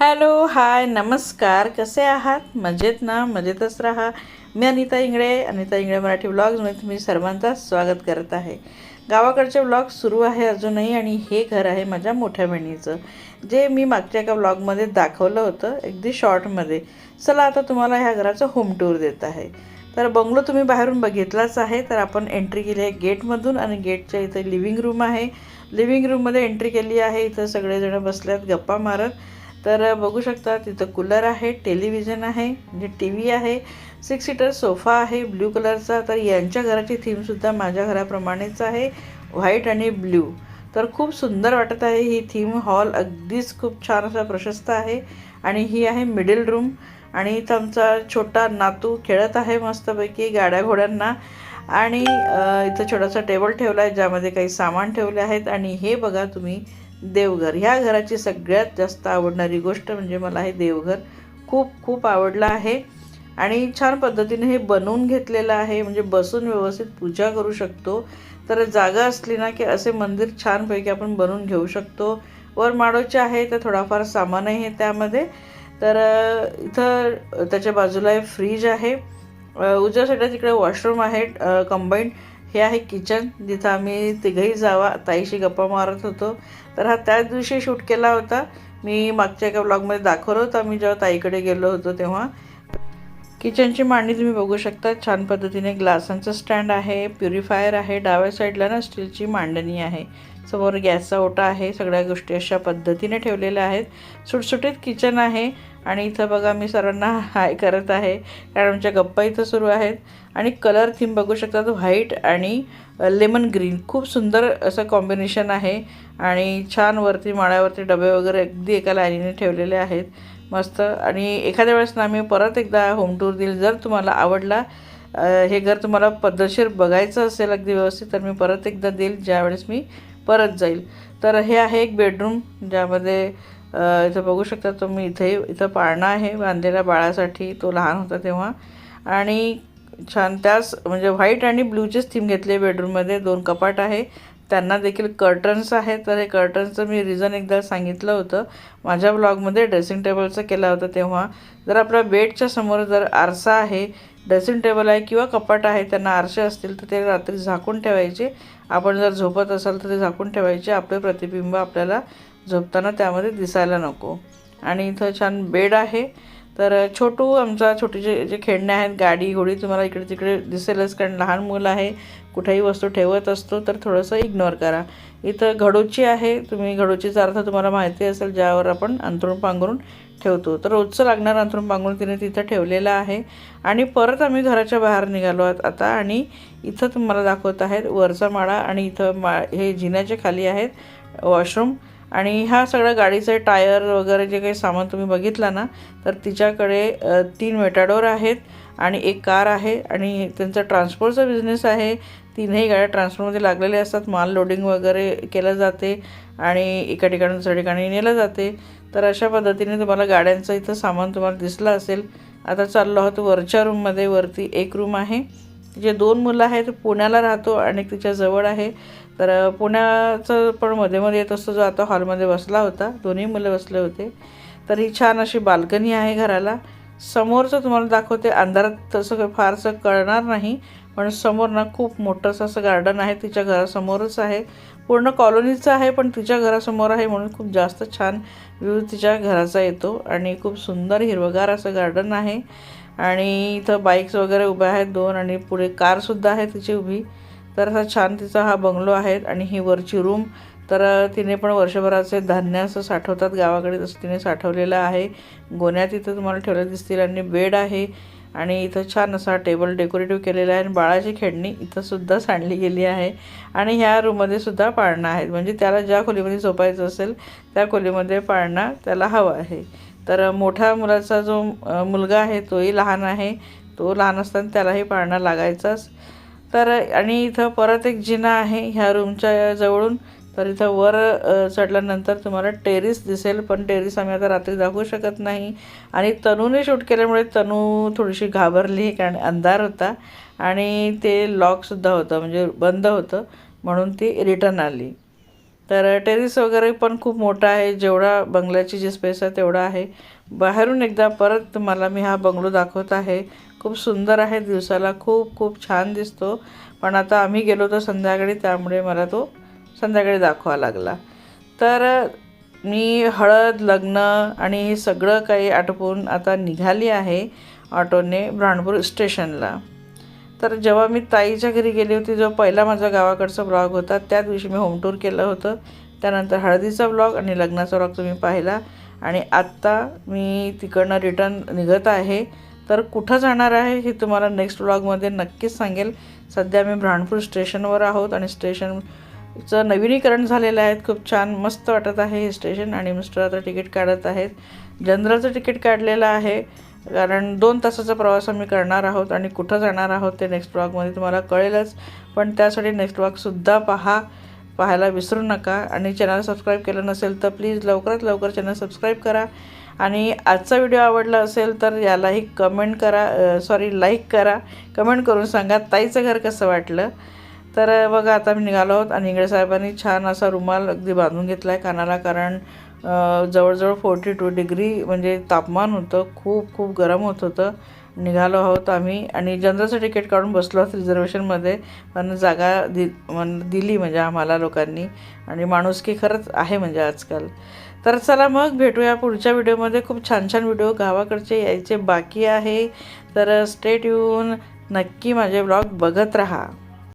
Hello hi नमस्कार. कसे आहात? मजेत ना? मजेतच राहा. मी अनिता इंगळे अनिता इंगळे मराठी ब्लॉग्समध्ये तुम्ही सर्वांचं स्वागत करत आहे. गावाकडचे ब्लॉग सुरू आहे अजूनही आणि हे घर आहे माझ्या मोठ्या बहिणीचं. जे मी मागच्या एका ब्लॉगमध्ये दाखवलं होतं अगदी शॉर्टमध्ये चला आता तुम्हाला ह्या घराचं होम टूर देत आहे. तर बंगलो तुम्ही बाहेरून बघितलाच आहे. तर आपण एंट्री केली आहे गेटमधून आणि गेटच्या इथे लिव्हिंग रूम आहे. लिव्हिंग रूममध्ये एंट्री केली आहे. इथं सगळेजण बसल्यात गप्पा मारत. तर बघू शकता तिथं कूलर आहे टेलिव्हिजन आहे म्हणजे टी व्ही आहे सिक्स सीटर सोफा आहे ब्ल्यू कलरचा तर यांच्या घराची थीमसुद्धा माझ्या घराप्रमाणेच आहे व्हाईट आणि ब्ल्यू तर खूप सुंदर वाटत आहे ही थीम हॉल अगदीच खूप छान असा प्रशस्त आहे. आणि ही आहे मिडल रूम. आणि इथं आमचा छोटा नातू खेळत आहे मस्तपैकी गाड्या घोड्यांना. आणि इथं छोटासा टेबल ठेवला आहे ज्यामध्ये काही सामान ठेवले आहेत. आणि हे बघा तुम्ही देवघर. ह्या घराची सगळ्यात जास्त आवडणारी गोष्ट म्हणजे मला हे देवघर खूप खूप आवडलं आहे. आणि छान पद्धतीने हे बनवून घेतलेलं आहे. म्हणजे बसून व्यवस्थित पूजा करू शकतो. तर जागा असली ना की असे मंदिर छानपैकी आपण बनवून घेऊ शकतो. वर माडोचे आहे तर थोडाफार सामानही आहे त्यामध्ये. तर इथं त्याच्या बाजूला फ्रीज आहे. उजव्या साईडला तिकडे वॉशरूम आहे कंबाईंड. हे आहे किचन. जिथं आम्ही तिघही जावा. ताईशी गप्पा मारत होतो. तर हा त्याच दिवशी शूट केला होता. मी मागच्या एका ब्लॉगमध्ये दाखवलं होतं. आम्ही जेव्हा ताईकडे गेलो होतो तेव्हा. किचनची मांडणी तुम्ही बघू शकता. छान पद्धतीने ग्लासांचं स्टँड आहे. प्युरिफायर आहे. डाव्या साईडला ना स्टीलची मांडणी आहे. समोर गॅसचा ओटा आहे. सगळ्या गोष्टी अशा पद्धतीने ठेवलेल्या आहेत. सुटसुटीत किचन आहे. आणि इथं बघा मी सर्वांना हाय करत आहे. कारण आमच्या गप्पा इथं सुरू आहेत. आणि कलर थीम बघू शकतात व्हाईट आणि लेमन ग्रीन खूप सुंदर असं कॉम्बिनेशन आहे. आणि छान वरती माळ्यावरती डबे वगैरे अगदी एका लाईनीने ठेवलेले आहेत. मस्त. आणि एखाद्या वेळेस ना आम्ही परत एकदा होम टूर देईल. जर तुम्हाला आवडला हे घर तुम्हाला पद्धतशीर बघायचं असेल अगदी व्यवस्थित तर मी परत एकदा देईल. ज्यावेळेस मी परत जाईल. तर हे आहे एक बेडरूम ज्यामध्ये इथं बघू शकता तुम्ही इथे इथं पाळणा आहे बांधलेला बाळासाठी तो लहान होता तेव्हा. आणि छान त्याच म्हणजे व्हाईट आणि ब्ल्यूचेच थीम घेतले बेडरूममध्ये दोन कपाट आहे. त्यांना देखील कर्टन्स आहेत तर हे कर्टन्सचं मी रिझन एकदा सांगितलं होतं. माझ्या ब्लॉगमध्ये ड्रेसिंग टेबलचं केला होता तेव्हा. जर आपल्या बेडच्या समोर जर आरसा आहे ड्रेसिंग टेबल आहे किंवा कपाट आहे त्यांना आरसे असतील तर ते रात्री झाकून ठेवायचे. आपण जर झोपत असाल तर ते झाकून ठेवायचे. आपले प्रतिबिंब आपल्याला झोपताना त्यामध्ये दिसायला नको. आणि इथं छान बेड आहे. तर छोटू आमचा छोटीचे जे खेळणे आहेत गाडी घोडी तुम्हाला इकडे तिकडे दिसेलच कारण लहान मुलं आहे. कुठेही वस्तू ठेवत असतो तर थोडंसं इग्नोर करा. इथं घडोची आहे. तुम्ही घडोचीचा अर्थ तुम्हाला माहिती असेल ज्यावर आपण अंथरूण पांघरून ठेवतो. तर रोजचं लागणार अंथरूण पांघरून तिने तिथं ठेवलेलं आहे. आणि परत आम्ही घराच्या बाहेर निघालो आहोत आता. आणि इथं तुम्हाला दाखवत आहेत वरचा माळा आणि इथं मा हे जिन्याच्या खाली आहेत वॉशरूम. आणि ह्या सगळ्या गाडीचे टायर वगैरे जे काही सामान तुम्ही बघितला ना तर तिच्याकडे तीन मेटाडोर आहेत आणि एक कार आहे आणि त्यांचा ट्रान्सपोर्टचा बिझनेस आहे. तीनही गाड्या ट्रान्सपोर्टमध्ये लागलेल्या असतात. माल लोडिंग वगैरे केलं जाते आणि एका ठिकाणी दुसऱ्या ठिकाणी नेलं जाते. तर अशा पद्धतीने तुम्हाला गाड्यांचं इथं सामान तुम्हाला दिसलं असेल. आता चाललो आहोत वरच्या रूममध्ये वरती एक रूम आहे. जे दोन मुलं आहेत. पुण्याला राहतो आणि तिच्या जवळ आहे. तर पुण्याचं पण मध्ये मध्ये येत असतो जो आता हॉलमध्ये बसला होता दोन्ही मुलं बसले होते. तर ही छान अशी बाल्कनी आहे घराला. समोरचं तुम्हाला दाखवते अंधारात तसं काही फारसं कळणार नाही पण समोर ना खूप मोठंसं असं गार्डन आहे तिच्या घरासमोरच आहे. पूर्ण कॉलनीचं आहे पण तिच्या घरासमोर आहे म्हणून खूप जास्त छान व्ह्यू तिच्या घराचा येतो आणि खूप सुंदर हिरवगार असं गार्डन आहे. आणि इथं बाईक्स वगैरे उभ्या आहेत दोन आणि पुढे कारसुद्धा आहे तिची उभी. तर असा छान तिचा हा बंगलो आहे आणि ही वरची रूम. तर तिने पण वर्षभराचे धान्य असं साठवतात गावाकडे तसं तिने साठवलेलं आहे. गोण्या तिथं तुम्हाला ठेवलं दिसतील आणि बेड आहे. आणि इथं छान असा टेबल डेकोरेटिव्ह केलेला आहे आणि बाळाची खेळणी इथंसुद्धा सांडली गेली आहे. आणि ह्या रूममध्ये सुद्धा पाळणा आहेत. म्हणजे त्याला ज्या खोलीमध्ये झोपायचं असेल त्या खोलीमध्ये पाळणा त्याला हवा आहे. तर मोठ्या मुलाचा जो मुलगा आहे तोही लहान आहे. तो लहान असताना त्यालाही पाळणा लागायचाच. तर आणि इथं परत एक जिना आहे ह्या रूमच्या जवळून. तर इथं वर चढल्यानंतर तुम्हाला टेरिस दिसेल पण टेरिस आम्ही आता रात्री दाखवू शकत नाही. आणि तनूने शूट केल्यामुळे तनू थोडीशी घाबरली कारण अंधार होता. आणि ते लॉकसुद्धा होतं म्हणजे बंद होतं म्हणून ती रिटर्न आली. तर टेरिस वगैरे पण खूप मोठा आहे जेवढा बंगल्याची जी स्पेस आहे तेवढा आहे. बाहेरून एकदा परत तुम्हाला मी हा बंगलो दाखवत आहे. खूप सुंदर आहे दिवसाला. खूप खूप छान दिसतो. पण आता आम्ही गेलो होतो संध्याकाळी त्यामुळे मला तो संध्याकाळी दाखवा लागला. तर मी हळद लग्न आणि सगळं काही आटपून आता निघाली आहे ऑटोने ब्राणपूर स्टेशनला. तर जेव्हा मी ताईच्या घरी गेली होती जो पहिला माझा गावाकडचा ब्लॉग होता त्या दिवशी मी होम टूर केलं होतं. त्यानंतर हळदीचा ब्लॉग आणि लग्नाचा ब्लॉग तुम्ही पाहिला. आणि आत्ता मी तिकडनं रिटर्न निघत आहे. तर कुठं जाणार आहे हे तुम्हाला नेक्स्ट ब्लॉगमध्ये नक्कीच सांगेल. सध्या मी ब्राणपूर स्टेशनवर आहोत आणि स्टेशनचं नवीनीकरण झालेलं आहे. खूप छान मस्त वाटत आहे हे स्टेशन आणि मिस्टर आता तिकीट काढत आहेत. जनरलचं तिकीट काढलेलं आहे कारण दोन तासाचा प्रवास आम्ही करणार आहोत आणि कुठं जाणार आहोत ते नेक्स्ट ब्लॉगमध्ये तुम्हाला कळेलच. पण त्यासाठी नेक्स्ट ब्लॉगसुद्धा पहा पाहायला विसरू नका. आणि चॅनल सबस्क्राईब केलं नसेल तर प्लीज लवकरात लवकर चॅनल सबस्क्राईब करा. आणि आजचा व्हिडिओ आवडला असेल तर यालाही कमेंट करा सॉरी लाईक करा. कमेंट करून सांगा ताईचं घर कसं वाटलं. तर बघा आता मी निघालो आहोत आणि इंगळे साहेबांनी छान असा रुमाल अगदी बांधून घेतला आहे कानाला कारण जवळजवळ फोर्टी टू डिग्री म्हणजे तापमान होतं. खूप खूप गरम होत होतं. निघालो आहोत आम्ही. आणि जनरलचं तिकीट काढून बसलो आहोत रिझर्वेशनमध्ये. पण जागा दि मन दिली म्हणजे आम्हाला लोकांनी. आणि माणुसकी खरंच आहे म्हणजे आजकाल. तर चला मग भेटूया पुढच्या व्हिडिओमध्ये. खूप छान छान व्हिडिओ गावाकडचे यायचे बाकी आहे. तर स्टेट येऊन नक्की माझे ब्लॉग बघत राहा.